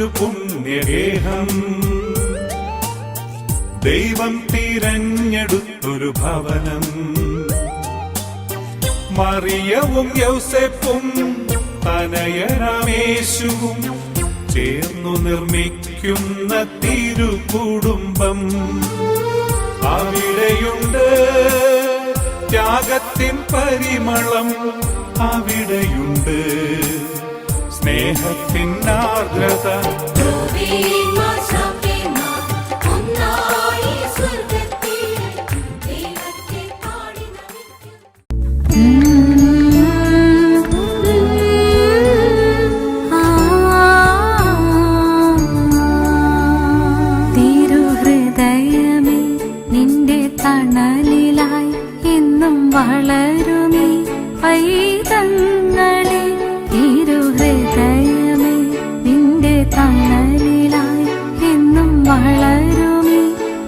ഒരു പുണ്യഗേഹം. ദൈവം തിരഞ്ഞെടുത്തൊരു ഭവനം. മറിയവും യൗസെപ്പും തനയരാമേശുവും ചേർന്നു നിർമ്മിക്കുന്ന തിരുകുടുംബം. അവിടെയുണ്ട് ത്യാഗത്തിൻ പരിമളം അവിടെയുണ്ട് భక్తి నాగ్రత വളരുമേ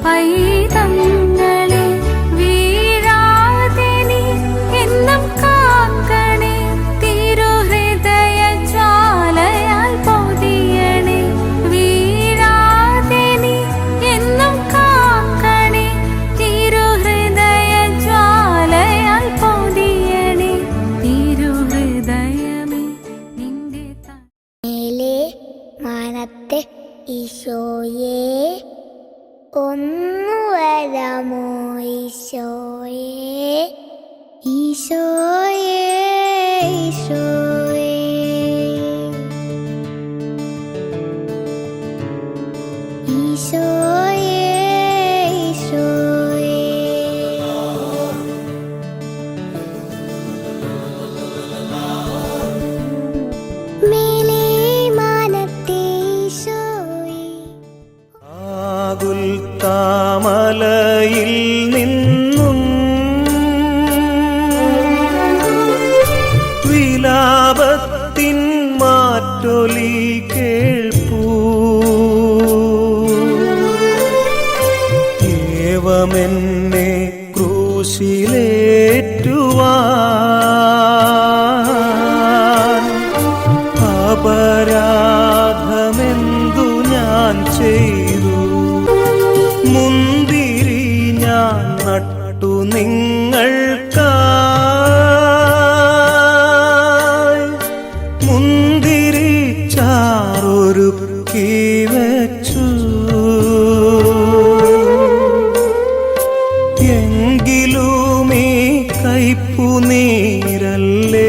പൈതങ്ങളെ ഈശോയെ ഈശോയേ ഈശോയെ വിലാപത്തിൻ മാറ്റൊലി കേൾപ്പൂ. ഏവമെന്നെ ക്രൂശിലേറ്റുവാൻ. അപരാധമെന്തു ഞാൻ ചെയ്തു? മുന്തിരി വെച്ചു. എങ്കിലും ഈ കയ്പു നീരല്ലേ?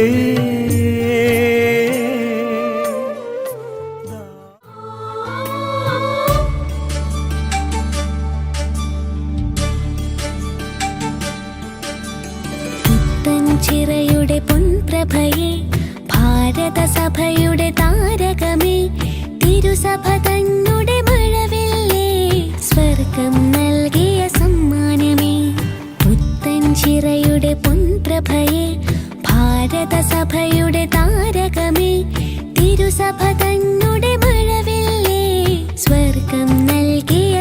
ചിറയുടെ പൊൻപ്രഭയെ ഭാരത സഭയുടെ താരകമേ മഴവില്ലേ? സ്വർഗം പുത്തൻ സഭയുടെ താരകമേ. തിരുസഭ മഴവില്ലേ? സ്വർഗം നൽകിയ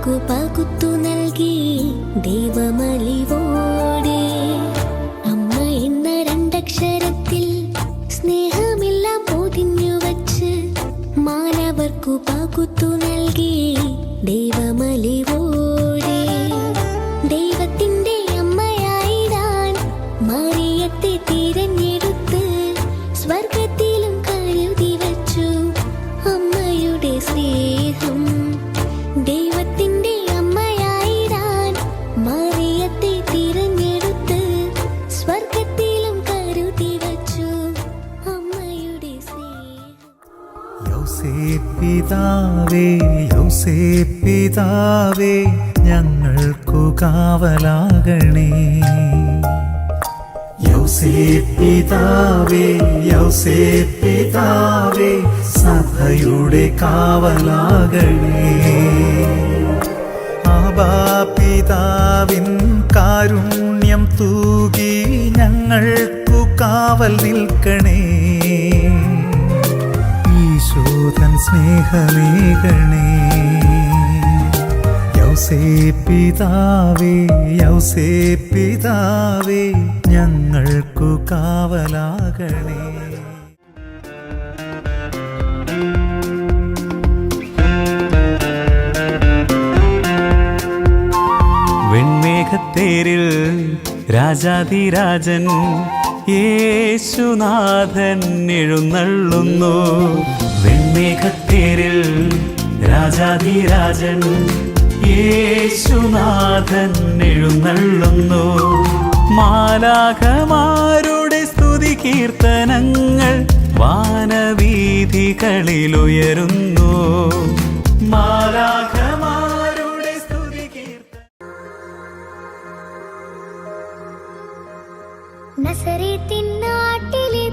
മാനവർക്കു പകുത്തു നൽകി ദൈവമലിവോടെ പിതാവേ യൗസേ പിതാവേ ഞങ്ങൾക്കു കാവലാകണേ. യൗസേ പിതാവേ യൗസേ പിതാവേ സഭയുടെ കാവലാകണേ. ആബാ പിതാവിൻ കാരുണ്യം തൂകി ഞങ്ങൾക്കു കാവൽ നിൽക്കണേ. ഈശോധൻ സ്നേഹമേകണേ. യൗസേ പിതാവേ യൗസേ പിതാവേ ഞങ്ങൾക്കു കാവലാകണേ. വെൺമേഘത്തേരിൽ രാജാതിരാജൻ യേശുനാഥൻ എഴുന്നള്ളുന്നു. വെൺമേഘത്തേരിൽ രാജാതിരാജൻ യേശുനാഥൻ എഴുന്നള്ളുന്നു. മാലാഖമാരുടെ സ്തുതി കീർത്തനങ്ങൾ വാനവീഥികളിലുയരുന്നു. മാലാഖമാരുടെ தின்னாட்டிலே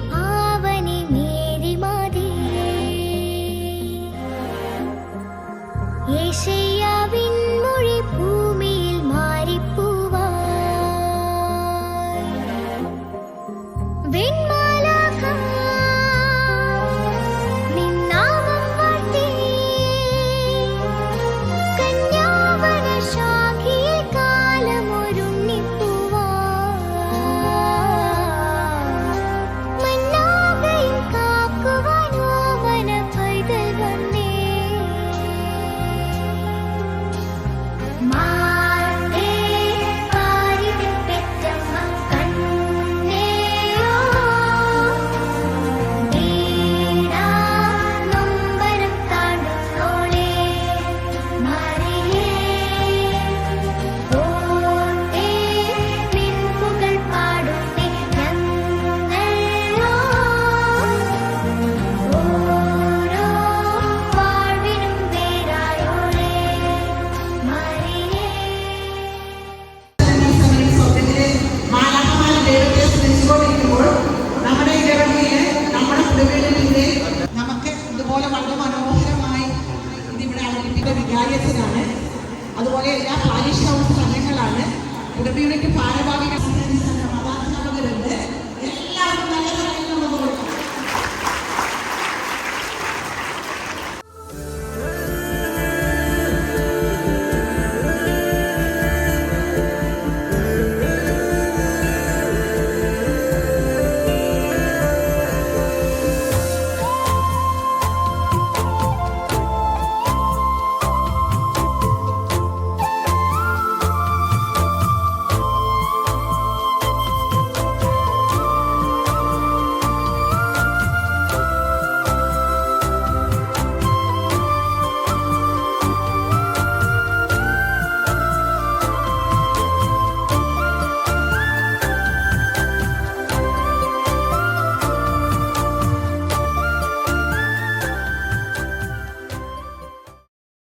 അതുപോലെ എല്ലാ പാലിഷ് ഹൗസ് കുടുംബ ഭാരവാഹികൾ